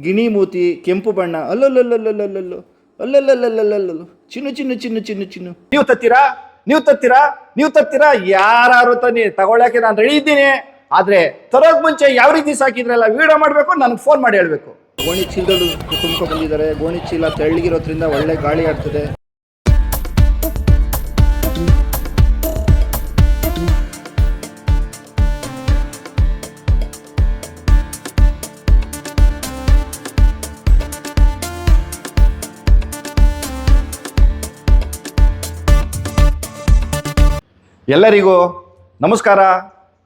ಗಿಣಿ ಮೂತಿ, ಕೆಂಪು ಬಣ್ಣ ಅಲ್ಲಲ್ಲಲ್ಲಲ್ಲಲ್ಲಲ್ಲೋ ಅಲ್ಲಲ್ಲಲ್ಲಲ್ಲಲ್ಲಲ್ಲೋ ಚಿನ್ನು ಚಿನ್ನು ಚಿನ್ನು ಚಿನ್ನು ಚಿನ್ನು ನೀವು ತತ್ತೀರಾ ನೀವು ತತ್ತೀರಾ ನೀವು ತತ್ತೀರಾ ಯಾರು ತನ್ನಿ ತಗೊಳ್ಳೋಕೆ ನಾನು ರೆಡಿ ಇದ್ದೀನಿ ಆದ್ರೆ ತರೋಕ್ ಮುಂಚೆ ಯಾವ ರೀತಿ ಸಾಕಿದ್ರಲ್ಲ ವಿಡಿಯೋ ಮಾಡಬೇಕು ನನಗೆ ಫೋನ್ ಮಾಡಿ ಹೇಳ್ಬೇಕು ಗೋಣಿ ಚೀಲದಲ್ಲೂ ಬಂದಿದ್ದಾರೆ ಗೋಣಿ ಚೀಲ ತೆಳ್ಳಗಿರೋದ್ರಿಂದ ಒಳ್ಳೆ ಗಾಳಿ ಆಡ್ತದೆ ಎಲ್ಲರಿಗೂ ನಮಸ್ಕಾರ.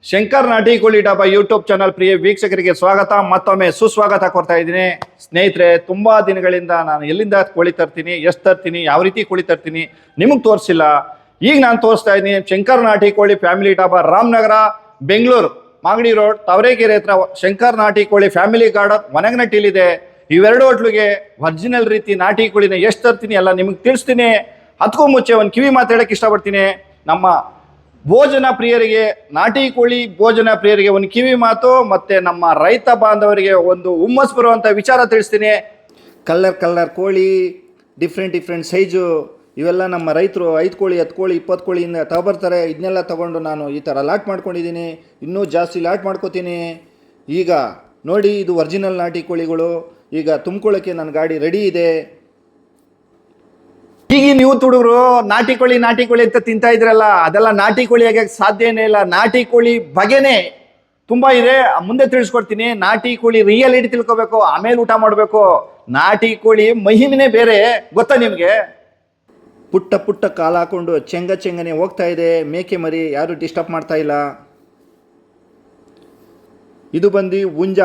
ಶಂಕರ್ ನಾಟಿ ಕೋಳಿ ಡಾಬಾ ಯೂಟ್ಯೂಬ್ ಚಾನಲ್ ಪ್ರಿಯ ವೀಕ್ಷಕರಿಗೆ ಸ್ವಾಗತ. ಮತ್ತೊಮ್ಮೆ ಸುಸ್ವಾಗತ ಕೊಡ್ತಾ ಇದ್ದೀನಿ. ಸ್ನೇಹಿತರೆ, ತುಂಬಾ ದಿನಗಳಿಂದ ನಾನು ಎಲ್ಲಿಂದ ಕೋಳಿ ತರ್ತೀನಿ, ಎಷ್ಟು ತರ್ತೀನಿ, ಯಾವ ರೀತಿ ಕೋಳಿ ತರ್ತೀನಿ ನಿಮಗೆ ತೋರಿಸಿಲ್ಲ. ಈಗ ನಾನು ತೋರಿಸ್ತಾ ಇದ್ದೀನಿ ಶಂಕರ್ ನಾಟಿ ಕೋಳಿ ಫ್ಯಾಮಿಲಿ ಡಾಬಾ ರಾಮನಗರ, ಬೆಂಗಳೂರು, ಮಾಗಡಿ ರೋಡ್, ತವರೇಕೆರೆ ಹತ್ರ ಶಂಕರ್ ನಾಟಿ ಕೋಳಿ ಫ್ಯಾಮಿಲಿ ಗಾರ್ಡನ್ ಒಣಗನಟ್ಟಿಲಿದೆ. ಇವೆರಡು ಹೋಟ್ಲಿಗೆ ಒರಿಜಿನಲ್ ರೀತಿ ನಾಟಿ ಕೋಳಿನ ಎಷ್ಟು ತರ್ತೀನಿ ಎಲ್ಲ ನಿಮಗೆ ತಿಳಿಸ್ತೀನಿ. ಅದಕ್ಕೂ ಮುಚ್ಚೆ ಒಂದು ಕಿವಿ ಮಾತಾಡಕ್ಕೆ ಇಷ್ಟಪಡ್ತೀನಿ. ನಮ್ಮ ಭೋಜನ ಪ್ರಿಯರಿಗೆ, ನಾಟಿ ಕೋಳಿ ಭೋಜನ ಪ್ರಿಯರಿಗೆ ಒಂದು ಕಿವಿ ಮಾತು, ಮತ್ತೆ ನಮ್ಮ ರೈತ ಬಾಂಧವರಿಗೆ ಒಂದು ಹುಮ್ಮಸ್ ಬರುವಂತ ವಿಚಾರ ತಿಳಿಸ್ತೀನಿ. ಕಲ್ಲರ್ ಕಲ್ಲರ್ ಕೋಳಿ ಡಿಫ್ರೆಂಟ್ ಡಿಫ್ರೆಂಟ್ ಸೈಜು ಇವೆಲ್ಲ ನಮ್ಮ ರೈತರು ಐದು ಕೋಳಿ, ಹತ್ತು ಕೋಳಿ, ಇಪ್ಪತ್ತು ಕೋಳಿಯಿಂದ ತಗೊಬರ್ತಾರೆ ಇದನ್ನೆಲ್ಲ ತಗೊಂಡು ನಾನು ಈ ಥರ ಲಾಟ್ ಮಾಡ್ಕೊಂಡಿದ್ದೀನಿ. ಇನ್ನೂ ಜಾಸ್ತಿ ಲಾಟ್ ಮಾಡ್ಕೋತೀನಿ. ಈಗ ನೋಡಿ, ಇದು ಒರಿಜಿನಲ್ ನಾಟಿ ಕೋಳಿಗಳು. ಈಗ ತುಂಬ್ಕೊಳ್ಳೋಕ್ಕೆ ನನ್ನ ಗಾಡಿ ರೆಡಿ ಇದೆ. ಈಗ ನೀವು ಹುಡುಗರು, ನಾಟಿ ಕೋಳಿ ನಾಟಿ ಕೋಳಿ ಅಂತ ತಿಂತಾ ಇದ್ರಲ್ಲ, ಅದೆಲ್ಲ ನಾಟಿ ಕೋಳಿ ಆಗಕ್ಕೆ ಸಾಧ್ಯನೇ ಇಲ್ಲ. ನಾಟಿ ಕೋಳಿ ಬಗೆನೇ ತುಂಬಾ ಇದೆ. ಮುಂದೆ ತಿಳಿಸ್ಕೊಡ್ತೀನಿ. ನಾಟಿ ಕೋಳಿ ರಿಯಾಲಿಟಿ ತಿಳ್ಕೊಬೇಕು, ಆಮೇಲೆ ಊಟ ಮಾಡಬೇಕು. ನಾಟಿ ಕೋಳಿ ಮಹಿಮೆನೇ ಬೇರೆ, ಗೊತ್ತಾ ನಿಮಗೆ? ಪುಟ್ಟ ಪುಟ್ಟ ಕಾಲ ಹಾಕೊಂಡು ಚೆಂಗ ಚೆಂಗನೆ ಹೋಗ್ತಾ ಇದೆ. ಮೇಕೆ ಮರಿ ಯಾರು ಡಿಸ್ಟರ್ಬ್ ಮಾಡ್ತಾ ಇಲ್ಲ. ಇದು ಬಂದು ಹುಂಜ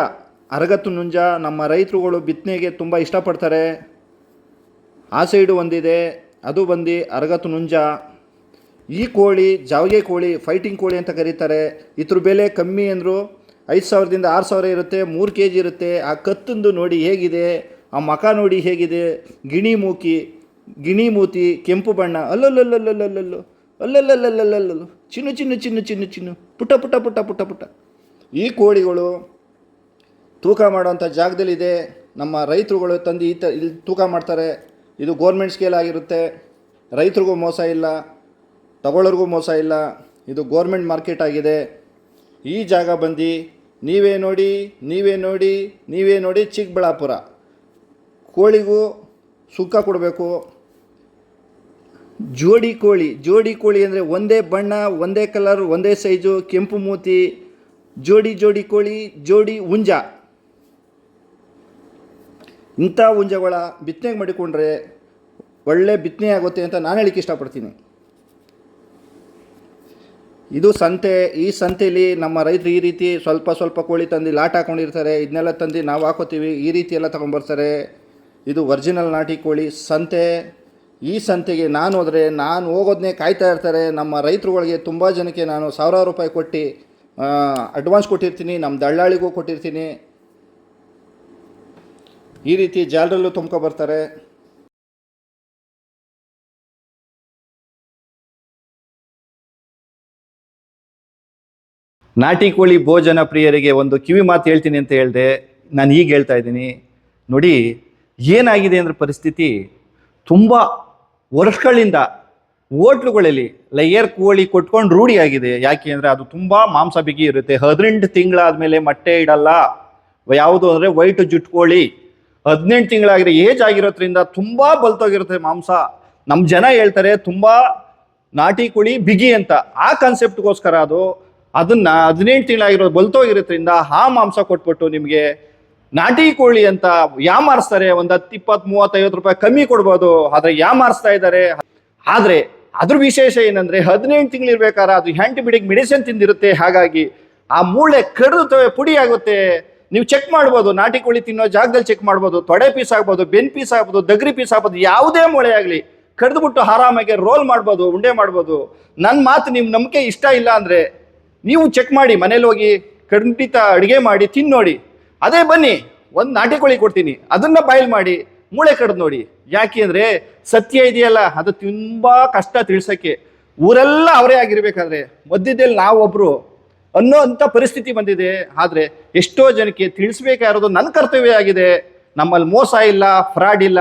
ಅರಗತ್ತು ನುಂಜ ನಮ್ಮ ರೈತರುಗಳು ಬಿತ್ತನೆಗೆ ತುಂಬ ಇಷ್ಟಪಡ್ತಾರೆ. ಆ ಸೈಡು ಒಂದಿದೆ ಅದು ಬಂದು ಅರಗತ್ತು ನುಂಜ. ಈ ಕೋಳಿ, ಜಾವಿಗೆ ಕೋಳಿ ಫೈಟಿಂಗ್ ಕೋಳಿ ಅಂತ ಕರೀತಾರೆ. ಇದ್ರ ಬೆಲೆ ಕಮ್ಮಿ ಅಂದರು ಐದು ಸಾವಿರದಿಂದ ಆರು ಸಾವಿರ ಇರುತ್ತೆ, ಮೂರು ಕೆ ಜಿ ಇರುತ್ತೆ. ಆ ಕತ್ತಂದು ನೋಡಿ ಹೇಗಿದೆ, ಆ ಮಖ ನೋಡಿ ಹೇಗಿದೆ, ಗಿಣಿ ಮೂಕಿ, ಗಿಣಿ ಮೂತಿ, ಕೆಂಪು ಬಣ್ಣ ಅಲ್ಲಲ್ಲಲ್ಲಲ್ಲಲ್ಲಲ್ಲೋ ಅಲ್ಲಲ್ಲಲ್ಲಲ್ಲಲ್ಲಲ್ಲು ಚಿನ್ನು ಚಿನ್ನು ಚಿನ್ನು ಚಿನ್ನು ಚಿನ್ನು ಪುಟ್ಟ ಪುಟ್ಟ ಪುಟ್ಟ ಪುಟ್ಟ ಪುಟ್ಟ ಈ ಕೋಳಿಗಳು ತೂಕ ಮಾಡುವಂಥ ಜಾಗದಲ್ಲಿದೆ ನಮ್ಮ ರೈತರುಗಳು ತಂದು ಈ ತ ಇಲ್ಲಿ ತೂಕ ಮಾಡ್ತಾರೆ ಇದು ಗೋರ್ಮೆಂಟ್ ಸ್ಕೇಲ್ ಆಗಿರುತ್ತೆ. ರೈತರಿಗೂ ಮೋಸ ಇಲ್ಲ. ತಗೊಳ್ಳೋರಿಗೂ ಮೋಸ ಇಲ್ಲ. ಇದು ಗೋರ್ಮೆಂಟ್ ಮಾರ್ಕೆಟ್ ಆಗಿದೆ. ಈ ಜಾಗ ಬಂದು ನೀವೇ ನೋಡಿ ನೀವೇ ನೋಡಿ ನೀವೇ ನೋಡಿ ಚಿಕ್ಕಬಳ್ಳಾಪುರ. ಕೋಳಿಗೂ ಸುಕ್ಕ ಕೊಡಬೇಕು. ಜೋಡಿ ಕೋಳಿ ಜೋಡಿ ಕೋಳಿ ಅಂದರೆ ಒಂದೇ ಬಣ್ಣ, ಒಂದೇ ಕಲರ್ ಒಂದೇ ಸೈಜು ಕೆಂಪು ಮೂತಿ, ಜೋಡಿ ಜೋಡಿ ಕೋಳಿ, ಜೋಡಿ ಹುಂಜ. ಇಂಥ ಹುಂಜಗಳ ಬಿತ್ತನೆಗೆ ಮಾಡಿಕೊಂಡ್ರೆ ಒಳ್ಳೆ ಬಿತ್ತನೆ ಆಗುತ್ತೆ ಅಂತ ನಾನು ಹೇಳಿಕ್ಕೆ ಇಷ್ಟಪಡ್ತೀನಿ. ಇದು ಸಂತೆ, ಈ ಸಂತೆಯಲ್ಲಿ ನಮ್ಮ ರೈತರು ಈ ರೀತಿ ಸ್ವಲ್ಪ ಸ್ವಲ್ಪ ಕೋಳಿ ತಂದು ಲಾಟ್ ಹಾಕೊಂಡಿರ್ತಾರೆ, ಇದನ್ನೆಲ್ಲ ತಂದು ನಾವು ಹಾಕೋತೀವಿ, ಈ ರೀತಿ ಎಲ್ಲ ತೊಗೊಂಬರ್ತಾರೆ. ಇದು ಒರಿಜಿನಲ್ ನಾಟಿ ಕೋಳಿ ಸಂತೆ. ಈ ಸಂತೆಗೆ ನಾನು ಹೋದರೆ ನಾನು ಹೋಗೋದನ್ನೇ ಕಾಯ್ತಾ ಇರ್ತಾರೆ. ನಮ್ಮ ರೈತರುಗಳಿಗೆ ತುಂಬ ಜನಕ್ಕೆ ನಾನು ಸಾವಿರಾರು ರೂಪಾಯಿ ಕೊಟ್ಟು ಅಡ್ವಾನ್ಸ್ ಕೊಟ್ಟಿರ್ತೀನಿ ನಮ್ಮ ದಳ್ಳಾಳಿಗೂ ಕೊಟ್ಟಿರ್ತೀನಿ. ಈ ರೀತಿ ಜಾಲರಲ್ಲೂ ತುಂಬ್ಕೊಬರ್ತಾರೆ ನಾಟಿ ಕೋಳಿ ಭೋಜನ ಪ್ರಿಯರಿಗೆ ಒಂದು ಕಿವಿ ಮಾತು ಹೇಳ್ತೀನಿ ಅಂತ ಹೇಳಿದೆ, ನಾನು ಈಗ ಹೇಳ್ತಾ ಇದ್ದೀನಿ. ನೋಡಿ, ಏನಾಗಿದೆ ಅಂದ್ರೆ ಪರಿಸ್ಥಿತಿ, ತುಂಬ ವರ್ಷಗಳಿಂದ ಹೋಟ್ಲುಗಳಲ್ಲಿ ಲೇಯರ್ ಕೋಳಿ ಕೊಟ್ಕೊಂಡು ರೂಢಿಯಾಗಿದೆ ಯಾಕೆ ಅಂದರೆ ಅದು ತುಂಬ ಮಾಂಸ ಬಿಗಿ ಇರುತ್ತೆ. ಹದಿನೆಂಟು ತಿಂಗಳಾದ್ಮೇಲೆ ಮೊಟ್ಟೆ ಇಡಲ್ಲ. ಯಾವುದು ಅಂದರೆ ವೈಟ್ ಜುಟ್ ಕೋಳಿ. ಹದಿನೆಂಟು ತಿಂಗಳಾಗಿದೆ. ಏಜ್ ಆಗಿರೋದ್ರಿಂದ ತುಂಬ ಬಲ್ತೋಗಿರುತ್ತೆ ಮಾಂಸ. ನಮ್ಮ ಜನ ಹೇಳ್ತಾರೆ ತುಂಬ ನಾಟಿ ಕುಳಿ ಬಿಗಿ ಅಂತ. ಆ ಕಾನ್ಸೆಪ್ಟ್ಗೋಸ್ಕರ ಅದು. ಅದನ್ನ ಹದಿನೆಂಟು ತಿಂಗಳಾಗಿರೋ ಬಲ್ತೋಗಿರೋದ್ರಿಂದ ಆ ಮಾಂಸ ಕೊಟ್ಬಿಟ್ಟು ನಿಮಗೆ ನಾಟಿ ಕೋಳಿ ಅಂತ ಯಾಮಾರಿಸ್ತಾರೆ ಒಂದು ಹತ್ತು, ಇಪ್ಪತ್ತು, ಮೂವತ್ತೈವತ್ತು ರೂಪಾಯಿ ಕಮ್ಮಿ ಕೊಡ್ಬೋದು. ಆದರೆ ಯಾಮಾರಿಸ್ತಾ ಇದ್ದಾರೆ. ಆದರೆ ಅದ್ರ ವಿಶೇಷ ಏನಂದ್ರೆ ಹದಿನೆಂಟು ತಿಂಗಳು ಇರ್ಬೇಕಾದ್ರೆ ಅದು ಆಂಟಿಬಯೋಟಿಕ್ ಮೆಡಿಸಿನ್ ತಿಂದಿರುತ್ತೆ. ಹಾಗಾಗಿ ಆ ಮೂಳೆ ಕಡಿದು ಪುಡಿ ಆಗುತ್ತೆ. ನೀವು ಚೆಕ್ ಮಾಡ್ಬೋದು, ನಾಟಿ ಕೋಳಿ ತಿನ್ನೋ ಜಾಗದಲ್ಲಿ ಚೆಕ್ ಮಾಡ್ಬೋದು, ತೊಡೆ ಪೀಸ್ ಆಗ್ಬೋದು, ಬೆನ್ ಪೀಸ್ ಆಗ್ಬೋದು, ದಗ್ರಿ ಪೀಸ್ ಆಗ್ಬೋದು, ಯಾವುದೇ ಮೊಳೆ ಆಗಲಿ ಕಡ್ದುಬಿಟ್ಟು ಆರಾಮಾಗಿ ರೋಲ್ ಮಾಡ್ಬೋದು, ಉಂಡೆ ಮಾಡ್ಬೋದು. ನನ್ನ ಮಾತು ನಿಮ್ಮ ನಂಬಿಕೆ ಇಷ್ಟ ಇಲ್ಲ ಅಂದರೆ ನೀವು ಚೆಕ್ ಮಾಡಿ, ಮನೇಲಿ ಹೋಗಿ ಖಂಡಿತ ಅಡುಗೆ ಮಾಡಿ ತಿನ್ನೋಡಿ ನೋಡಿ. ಅದೇ ಬನ್ನಿ, ಒಂದು ನಾಟಿ ಕೋಳಿ ಕೊಡ್ತೀನಿ. ಅದನ್ನ ಬಾಯ್ಲ್ ಮಾಡಿ, ಮೂಳೆ ಕಡ್ದು ನೋಡಿ. ಯಾಕೆ ಅಂದರೆ ಸತ್ಯ ಇದೆಯಲ್ಲ, ಅದು ತುಂಬ ಕಷ್ಟ ತಿಳ್ಸೋಕ್ಕೆ. ಊರೆಲ್ಲ ಅವರೇ ಆಗಿರಬೇಕಾದ್ರೆ, ಮಧ್ಯದಲ್ಲಿ ನಾವೊಬ್ರು ಅನ್ನೋ ಅಂಥ ಪರಿಸ್ಥಿತಿ ಬಂದಿದೆ. ಆದರೆ ಎಷ್ಟೋ ಜನಕ್ಕೆ ತಿಳಿಸ್ಬೇಕಾಗಿರೋದು ನನ್ನ ಕರ್ತವ್ಯ ಆಗಿದೆ. ನಮ್ಮಲ್ಲಿ ಮೋಸ ಇಲ್ಲ ಫ್ರಾಡ್ ಇಲ್ಲ.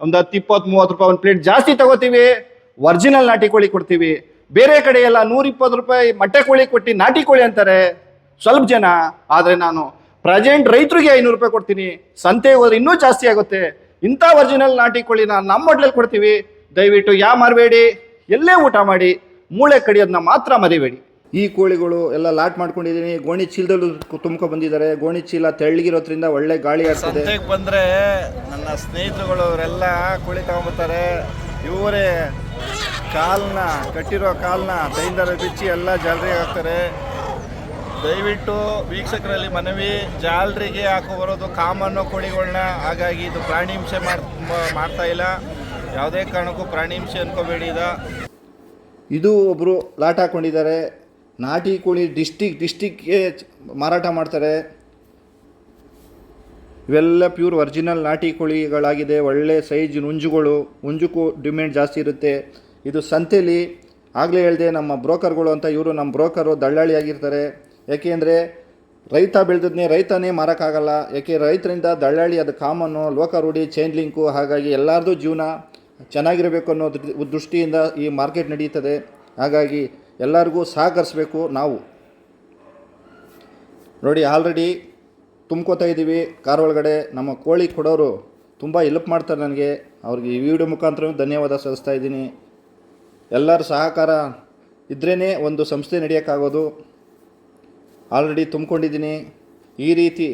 ಒಂದು ಹತ್ತು, ಇಪ್ಪತ್ತು, ಮೂವತ್ತು ರೂಪಾಯಿ ಒಂದು ಪ್ಲೇಟ್ ಜಾಸ್ತಿ ತಗೋತೀವಿ. ಒರಿಜಿನಲ್ ನಾಟಿ ಕೋಳಿ ಕೊಡ್ತೀವಿ. ಬೇರೆ ಕಡೆ ಎಲ್ಲ ನೂರ, ಇಪ್ಪತ್ತು ರೂಪಾಯಿ ಮೊಟ್ಟೆ ಕೋಳಿ ಕೊಟ್ಟು ನಾಟಿ ಕೋಳಿ ಅಂತಾರೆ. ಸ್ವಲ್ಪ ಜನ. ಆದರೆ ನಾನು ಪ್ರೆಸೆಂಟ್ ರೈತರಿಗೆ ಐನೂರು ರೂಪಾಯಿ ಕೊಡ್ತೀನಿ. ಸಂತೆ ಹೋದ್ರೆ ಇನ್ನೂ ಜಾಸ್ತಿ ಆಗುತ್ತೆ. ಇಂಥ ಒರಿಜಿನಲ್ ನಾಟಿ ಕೋಳಿನ ನಮ್ಮ ಹೋಟ್ಲಲ್ಲಿ ಕೊಡ್ತೀವಿ. ದಯವಿಟ್ಟು ಯಾ ಮಾರಬೇಡಿ. ಎಲ್ಲೇ ಊಟ ಮಾಡಿ. ಮೂಳೆ ಕಡಿಯೋದನ್ನ ಮಾತ್ರ ಮರಿಬೇಡಿ. ಈ ಕೋಳಿಗಳು ಎಲ್ಲ ಲಾಟ್ ಮಾಡ್ಕೊಂಡಿದ್ದೀನಿ ಗೋಣಿ ಚೀಲದಲ್ಲೂ ತುಂಬ್ಕೊ ಬಂದಿದ್ದಾರೆ. ಗೋಣಿ ಚೀಲ ತೆಳ್ಳಗಿರೋದ್ರಿಂದ ಒಳ್ಳೆ ಗಾಳಿ ಆಗ್ತದೆ ಬಂದ್ರೆ ಬಂದರೆ ನನ್ನ ಸ್ನೇಹಿತರುಗಳು ಅವರೆಲ್ಲ ಕೋಳಿ ತಗೊಂಬರ್ತಾರೆ. ಇವರೇ ಕಾಲನ್ನ ಕಟ್ಟಿರೋ ಕಾಲನ್ನ ತೈಂದರ ಬಿಚ್ಚಿ ಎಲ್ಲ ಜಾಲರಿಗೆ ಹಾಕ್ತಾರೆ. ದಯವಿಟ್ಟು ವೀಕ್ಷಕರಲ್ಲಿ ಮನವಿ ಜಾಲರಿಗೆ ಹಾಕೋ ಬರೋದು ಕಾಮನ್ನು ಕೋಳಿಗಳನ್ನ ಹಾಗಾಗಿ ಇದು ಪ್ರಾಣಿ ಹಿಂಸೆ ಮಾಡ್ ಮಾಡ್ತಾ ಇಲ್ಲ. ಯಾವುದೇ ಕಾರಣಕ್ಕೂ ಪ್ರಾಣಿ ಹಿಂಸೆ ಅನ್ಕೋಬೇಡಿ ಇದ. ಇದು ಒಬ್ಬರು ಲಾಟ್ ಹಾಕೊಂಡಿದ್ದಾರೆ. ನಾಟಿ ಕೋಳಿ ಡಿಸ್ಟಿಕ್ ಡಿಸ್ಟಿಕ್ಗೆ ಮಾರಾಟ ಮಾಡ್ತಾರೆ. ಇವೆಲ್ಲ ಪ್ಯೂರ್ ಒರಿಜಿನಲ್ ನಾಟಿ ಕೋಳಿಗಳಾಗಿದೆ. ಒಳ್ಳೆ ಸೈಜ್ ನುಂಜುಗಳು ಉಂಜುಕು ಡಿಮ್ಯಾಂಡ್ ಜಾಸ್ತಿ ಇರುತ್ತೆ. ಇದು ಸಂತೆಯಲ್ಲಿ ಆಗಲೇ ಹೇಳಿದೆ ನಮ್ಮ ಬ್ರೋಕರ್ಗಳು ಅಂತ ಇವರು ನಮ್ಮ ಬ್ರೋಕರು ದಳ್ಳಾಳಿಯಾಗಿರ್ತಾರೆ ಯಾಕೆಂದರೆ ರೈತ ಬೆಳೆದದ್ನೇ ರೈತನೇ ಮಾರೋಕ್ಕಾಗಲ್ಲ. ಯಾಕೆ ರೈತರಿಂದ ದಳ್ಳಾಳಿ ಅದು ಕಾಮನ್ನು ಲೋಕ ರೂಢಿ ಚೈನ್ ಲಿಂಕು ಹಾಗಾಗಿ ಎಲ್ಲರದು ಜೀವನ ಚೆನ್ನಾಗಿರಬೇಕು ಅನ್ನೋ ದೃಷ್ಟಿಯಿಂದ ಈ ಮಾರ್ಕೆಟ್ ನಡೀತದೆ. ಹಾಗಾಗಿ ಎಲ್ಲರಿಗೂ ಸಹಕರಿಸಬೇಕು ನಾವು. ನೋಡಿ ಆಲ್ರೆಡಿ ತುಂಬ್ಕೋತಾ ಇದ್ದೀವಿ. ಕಾರ್ ಒಳಗಡೆ ನಮ್ಮ ಕೋಳಿ ಕೊಡೋರು ತುಂಬ ಹೆಲ್ಪ್ ಮಾಡ್ತಾರೆ ನನಗೆ. ಅವ್ರಿಗೆ ಈ ವಿಡಿಯೋ ಮುಖಾಂತರ ಧನ್ಯವಾದ ಸಲ್ಲಿಸ್ತಾ ಇದ್ದೀನಿ. ಎಲ್ಲರ ಸಹಕಾರ ಇದ್ರೇ ಒಂದು ಸಂಸ್ಥೆ ನಡೆಯೋಕ್ಕಾಗೋದು. ಆಲ್ರೆಡಿ ತುಂಬ್ಕೊಂಡಿದ್ದೀನಿ. ಈ ರೀತಿ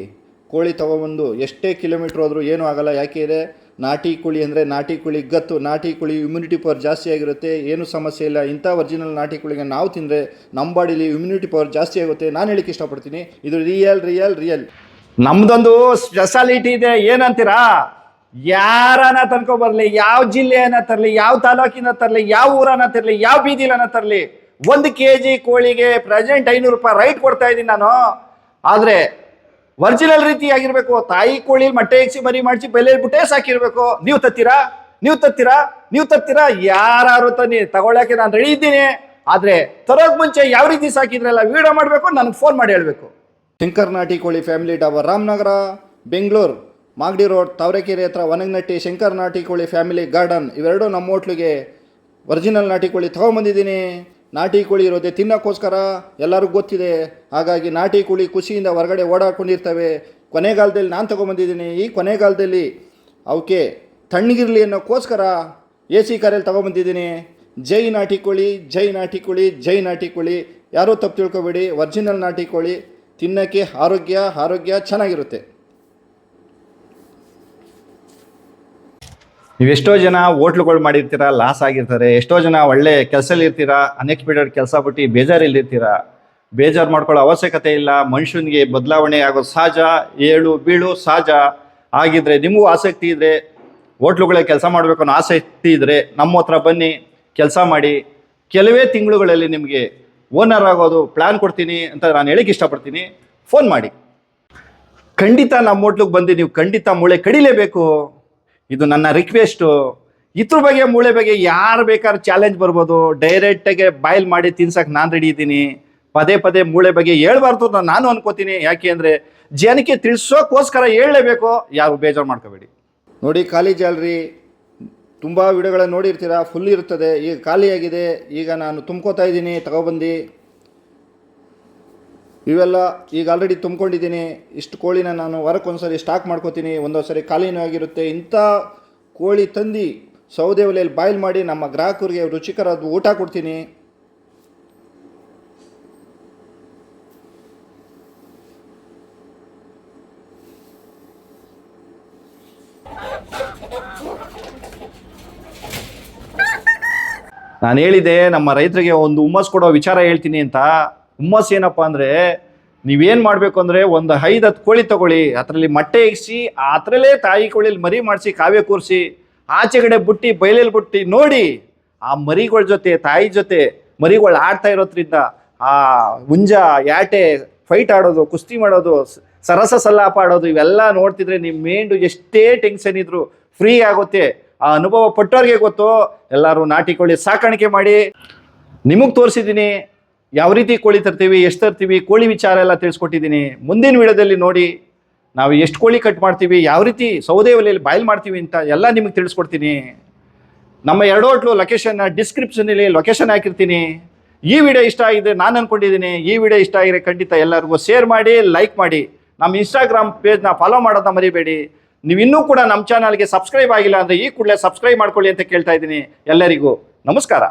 ಕೋಳಿ ತೊಗೊಬಂದು ಎಷ್ಟೇ ಕಿಲೋಮೀಟ್ರ್ ಹೋದರೂ ಏನೂ ಆಗಲ್ಲ. ಯಾಕೆ ಇದೆ? ನಾಟಿ ಕುಳಿ ಅಂದರೆ ನಾಟಿ ಕುಳಿ ಗತ್ತು, ನಾಟಿ ಕುಳಿ ಇಮ್ಯುನಿಟಿ ಪವರ್ ಜಾಸ್ತಿ ಆಗಿರುತ್ತೆ, ಏನು ಸಮಸ್ಯೆ ಇಲ್ಲ, ಇಂಥ ಒರಿಜಿನಲ್ ನಾಟಿ ಕುಳಿಗೆ ನಾವು ತಿಂದರೆ ನಮ್ಮ ಬಾಡಿಲಿ ಇಮ್ಯುನಿಟಿ ಪವರ್ ಜಾಸ್ತಿ ಆಗುತ್ತೆ. ನಾನು ಹೇಳಿಕ್ಕೆ ಇಷ್ಟಪಡ್ತೀನಿ. ಇದು ರಿಯಲ್ ರಿಯಲ್ ರಿಯಲ್ ನಮ್ಮದೊಂದು ಸ್ಪೆಷಾಲಿಟಿ ಇದೆ, ಏನಂತೀರಾ? ಯಾರನ್ನ ತನ್ಕೊ ಬರಲಿ, ಯಾವ ಜಿಲ್ಲೆಯನ್ನ ತರಲಿ, ಯಾವ ತಾಲೂಕಿನ ತರಲಿ, ಯಾವ ಊರನ್ನ ತರಲಿ, ಯಾವ ಬೀದಿಲನ್ನ ತರಲಿ, ಒಂದು ಕೆ ಜಿ ಕೋಳಿಗೆ ಪ್ರೆಸೆಂಟ್ ಐನೂರು ರೂಪಾಯಿ ರೈಟ್ ಕೊಡ್ತಾ ಇದ್ದೀನಿ ನಾನು. ಆದ್ರೆ ಒರಿಜಿನಲ್ ರೀತಿ ಆಗಿರ್ಬೇಕು ತಾಯಿ ಕೋಳಿ ಮೊಟ್ಟೆ ಹೆಚ್ಚಿ ಮರಿ ಮಾಡಿಸಿ ಬೆಲೆ ಬಿಟ್ಟೆ ಸಾಕಿರ್ಬೇಕು. ನೀವು ತತ್ತೀರಾ? ನೀವು ತತ್ತೀರಾ? ನೀವು ತತ್ತೀರಾ? ಯಾರು ತನ್ನಿ ತಗೊಳ್ಳಕ್ಕೆ ನಾನು ರೆಡಿ ಇದ್ದೀನಿ. ಆದ್ರೆ ತರೋಕ್ ಮುಂಚೆ ಯಾವ ರೀತಿ ಸಾಕಿದ್ರಲ್ಲ ವಿಡಿಯೋ ಮಾಡಬೇಕು, ನನಗೆ ಫೋನ್ ಮಾಡಿ ಹೇಳಬೇಕು. ಶಂಕರ್ ನಾಟಿ ಕೋಳಿ ಫ್ಯಾಮಿಲಿ ಡಾಬರ್ ರಾಮನಗರ ಬೆಂಗಳೂರು ಮಾಗಡಿ ರೋಡ್ ತಾವರೆಕೆರೆ ಹತ್ರ ಒನಗನಟ್ಟಿ ಶಂಕರ್ ನಾಟಿ ಕೋಳಿ ಫ್ಯಾಮಿಲಿ ಗಾರ್ಡನ್ ಇವೆರಡೂ ನಮ್ಮ ಹೋಟ್ಲಿಗೆ ಒರಿಜಿನಲ್ ನಾಟಿ ಕೋಳಿ ತೊಗೊಂಬಂದಿದ್ದೀನಿ ನಾಟಿ ಕೋಳಿ ಇರೋದೆ ತಿನ್ನೋಕ್ಕೋಸ್ಕರ ಎಲ್ಲರಿಗೂ ಗೊತ್ತಿದೆ. ಹಾಗಾಗಿ ನಾಟಿ ಕೋಳಿ ಖುಷಿಯಿಂದ ಹೊರಗಡೆ ಓಡಾಡ್ಕೊಂಡಿರ್ತವೆ. ಕೊನೆಗಾಲದಲ್ಲಿ ನಾನು ತೊಗೊಂಬಂದಿದ್ದೀನಿ. ಈ ಕೊನೆಗಾಲದಲ್ಲಿ ಅವಕ್ಕೆ ತಣ್ಣಗಿರಲಿ ಅನ್ನೋಕ್ಕೋಸ್ಕರ ಎ ಸಿ ಕಾರಲ್ಲಿ ತೊಗೊಂಬಂದಿದ್ದೀನಿ. ಜೈ ನಾಟಿ ಕೋಳಿ, ಜೈ ನಾಟಿ ಕೋಳಿ, ಜೈ ನಾಟಿ ಕೋಳಿ. ಯಾರೂ ತಪ್ಪು ತಿಳ್ಕೊಬೇಡಿ. ಒರ್ಜಿನಲ್ ನಾಟಿ ಕೋಳಿ ತಿನ್ನೋಕ್ಕೆ ಆರೋಗ್ಯ ಆರೋಗ್ಯ ಚೆನ್ನಾಗಿರುತ್ತೆ. ನೀವು ಎಷ್ಟೋ ಜನ ಹೋಟ್ಲುಗಳು ಮಾಡಿರ್ತೀರಾ, ಲಾಸ್ ಆಗಿರ್ತಾರೆ. ಎಷ್ಟೋ ಜನ ಒಳ್ಳೆ ಕೆಲಸದಲ್ಲಿ ಇರ್ತೀರಾ, ಅನ್ಎಕ್ಸ್ಪೆಕ್ಟೆಡ್ ಕೆಲಸ ಬಿಟ್ಟು ಬೇಜಾರಿಲ್ಲಿರ್ತೀರಾ ಬೇಜಾರು ಮಾಡ್ಕೊಳ್ಳೋ ಅವಶ್ಯಕತೆ ಇಲ್ಲ, ಮನುಷ್ಯನಿಗೆ ಬದಲಾವಣೆ ಆಗೋದು ಸಹಜ, ಏಳು ಬೀಳು ಸಹಜ ಆಗಿದ್ರೆ, ನಿಮಗೂ ಆಸಕ್ತಿ ಇದ್ರೆ, ಹೋಟ್ಲುಗಳೇ ಕೆಲಸ ಮಾಡಬೇಕು ಅನ್ನೋ ಆಸಕ್ತಿ ಇದ್ರೆ, ನಮ್ಮ ಹತ್ರ ಬನ್ನಿ, ಕೆಲಸ ಮಾಡಿ. ಕೆಲವೇ ತಿಂಗಳುಗಳಲ್ಲಿ ನಿಮಗೆ ಓನರ್ ಆಗೋದು ಪ್ಲ್ಯಾನ್ ಕೊಡ್ತೀನಿ ಅಂತ ನಾನು ಹೇಳಕ್ಕೆ ಇಷ್ಟಪಡ್ತೀನಿ. ಫೋನ್ ಮಾಡಿ. ಖಂಡಿತ ನಮ್ಮ ಹೋಟ್ಲಿಗೆ ಬಂದು ನೀವು ಖಂಡಿತ ಮೂಳೆ ಕಡಿಲೇಬೇಕು. ಇದು ನನ್ನ ರಿಕ್ವೆಸ್ಟು ಇದ್ರ ಬಗ್ಗೆ, ಮೂಳೆ ಬಗ್ಗೆ ಯಾರು ಬೇಕಾದ್ರೂ ಚಾಲೆಂಜ್ ಬರ್ಬೋದು. ಡೈರೆಕ್ಟಾಗೆ ಬಾಯ್ಲ್ ಮಾಡಿ ತಿನ್ಸಕ್ಕೆ ನಾನು ರೆಡಿ ಇದ್ದೀನಿ. ಪದೇ ಪದೇ ಮೂಳೆ ಬಗ್ಗೆ ಹೇಳ್ಬಾರ್ದು ಅಂತ ನಾನು ಅನ್ಕೋತೀನಿ. ಯಾಕೆ ಅಂದರೆ ಜನಕ್ಕೆ ತಿಳಿಸೋಕ್ಕೋಸ್ಕರ ಹೇಳಲೇಬೇಕು. ಯಾರು ಬೇಜಾರು ಮಾಡ್ಕೋಬೇಡಿ. ನೋಡಿ, ಖಾಲಿ ಜಾಲ್ರಿ, ತುಂಬ ವಿಡಿಯೋಗಳನ್ನು ನೋಡಿರ್ತೀರಾ? ಫುಲ್ ಇರ್ತದೆ. ಈಗ ಖಾಲಿಯಾಗಿದೆ. ಈಗ ನಾನು ತುಂಬ್ಕೋತಾ ಇದ್ದೀನಿ. ತಗೊಬಂದು ಇವೆಲ್ಲ ಈಗ ಆಲ್ರೆಡಿ ತುಂಬ್ಕೊಂಡಿದ್ದೀನಿ. ಇಷ್ಟು ಕೋಳಿನ ನಾನು ವಾರಕ್ಕೊಂದ್ಸರಿ ಸ್ಟಾಕ್ ಮಾಡ್ಕೋತೀನಿ. ಒಂದೊಂದು ಸರಿ ಖಾಲಿನೂ ಆಗಿರುತ್ತೆ. ಇಂಥ ಕೋಳಿ ತಂದು ಸೌದೆ ಒಲೆಯಲ್ಲಿ ಬಾಯ್ಲ್ ಮಾಡಿ ನಮ್ಮ ಗ್ರಾಹಕರಿಗೆ ರುಚಿಕರವಾದ ಊಟ ಕೊಡ್ತೀನಿ. ನಾನು ಹೇಳಿದೆ ನಮ್ಮ ರೈತರಿಗೆ ಒಂದು ಹುಮ್ಮಸ್ ಕೊಡೋ ವಿಚಾರ ಹೇಳ್ತೀನಿ ಅಂತ. ಹುಮ್ಮಸ್ ಏನಪ್ಪ ಅಂದರೆ, ನೀವೇನು ಮಾಡಬೇಕು ಅಂದರೆ ಒಂದು ಐದು ಹತ್ತು ಕೋಳಿ ತಗೊಳ್ಳಿ, ಅದರಲ್ಲಿ ಮೊಟ್ಟೆ ಇಕ್ಸಿ ಅದರಲ್ಲೇ ತಾಯಿ ಕೋಳಿಲಿ ಮರಿ ಮಾಡಿಸಿ, ಕಾವ್ಯ ಕೂರಿಸಿ, ಆಚೆಗಡೆ ಬುಟ್ಟಿ ಬಯಲಲ್ಲಿ ಬುಟ್ಟಿ ನೋಡಿ, ಆ ಮರಿಗಳ ಜೊತೆ, ತಾಯಿ ಜೊತೆ ಮರಿಗಳು ಆಡ್ತಾ ಇರೋದ್ರಿಂದ, ಆ ಹುಂಜ, ಯಾಟೆ ಫೈಟ್ ಆಡೋದು, ಕುಸ್ತಿ ಮಾಡೋದು ಸರಸ ಸಲ್ಲಾಪ ಆಡೋದು, ಇವೆಲ್ಲ ನೋಡ್ತಿದ್ರೆ ನಿಮ್ಮ ಮೇಂಡು ಎಷ್ಟೇ ಟೆನ್ಷನ್ ಇದ್ರು ಫ್ರೀ ಆಗುತ್ತೆ. ಆ ಅನುಭವ ಪಟ್ಟವ್ರಿಗೆ ಗೊತ್ತು. ಎಲ್ಲರೂ ನಾಟಿ ಕೋಳಿ ಸಾಕಾಣಿಕೆ ಮಾಡಿ. ನಿಮಗೆ ತೋರಿಸಿದ್ದೀನಿ ಯಾವ ರೀತಿ ಕೋಳಿ ತರ್ತೀವಿ, ಎಷ್ಟು ತರ್ತೀವಿ, ಕೋಳಿ ವಿಚಾರ ಎಲ್ಲ ತಿಳಿಸ್ಕೊಟ್ಟಿದ್ದೀನಿ. ಮುಂದಿನ ವಿಡಿಯೋದಲ್ಲಿ ನೋಡಿ ನಾವು ಎಷ್ಟು ಕೋಳಿ ಕಟ್ ಮಾಡ್ತೀವಿ, ಯಾವ ರೀತಿ ಸೌದೆ ಒಲೆಯಲ್ಲಿ ಬಾಯ್ಲ್ ಮಾಡ್ತೀವಿ ಅಂತ ಎಲ್ಲ ನಿಮಗೆ ತಿಳಿಸ್ಕೊಡ್ತೀನಿ. ನಮ್ಮ ಎರಡು ಹೋಟ್ಲು ಲೊಕೇಶನ್ ಡಿಸ್ಕ್ರಿಪ್ಷನಲ್ಲಿ ಲೊಕೇಶನ್ ಹಾಕಿರ್ತೀನಿ. ಈ ವಿಡಿಯೋ ಇಷ್ಟ ಆಗಿದೆ ನಾನು ಅಂದ್ಕೊಂಡಿದ್ದೀನಿ ಈ ವಿಡಿಯೋ ಇಷ್ಟ ಆಗಿದೆ ಖಂಡಿತ ಎಲ್ಲರಿಗೂ ಶೇರ್ ಮಾಡಿ ಲೈಕ್ ಮಾಡಿ. ನಮ್ಮ ಇನ್ಸ್ಟಾಗ್ರಾಮ್ ಪೇಜ್ನ ಫಾಲೋ ಮಾಡೋದನ್ನ ಮರಿಬೇಡಿ. ನೀವು ಇನ್ನೂ ಕೂಡ ನಮ್ಮ ಚಾನಲ್ಗೆ ಸಬ್ಸ್ಕ್ರೈಬ್ ಆಗಿಲ್ಲ ಅಂದರೆ ಈ ಕೂಡಲೇ ಸಬ್ಸ್ಕ್ರೈಬ್ ಮಾಡ್ಕೊಳ್ಳಿ ಅಂತ ಕೇಳ್ತಾ ಇದ್ದೀನಿ. ಎಲ್ಲರಿಗೂ ನಮಸ್ಕಾರ.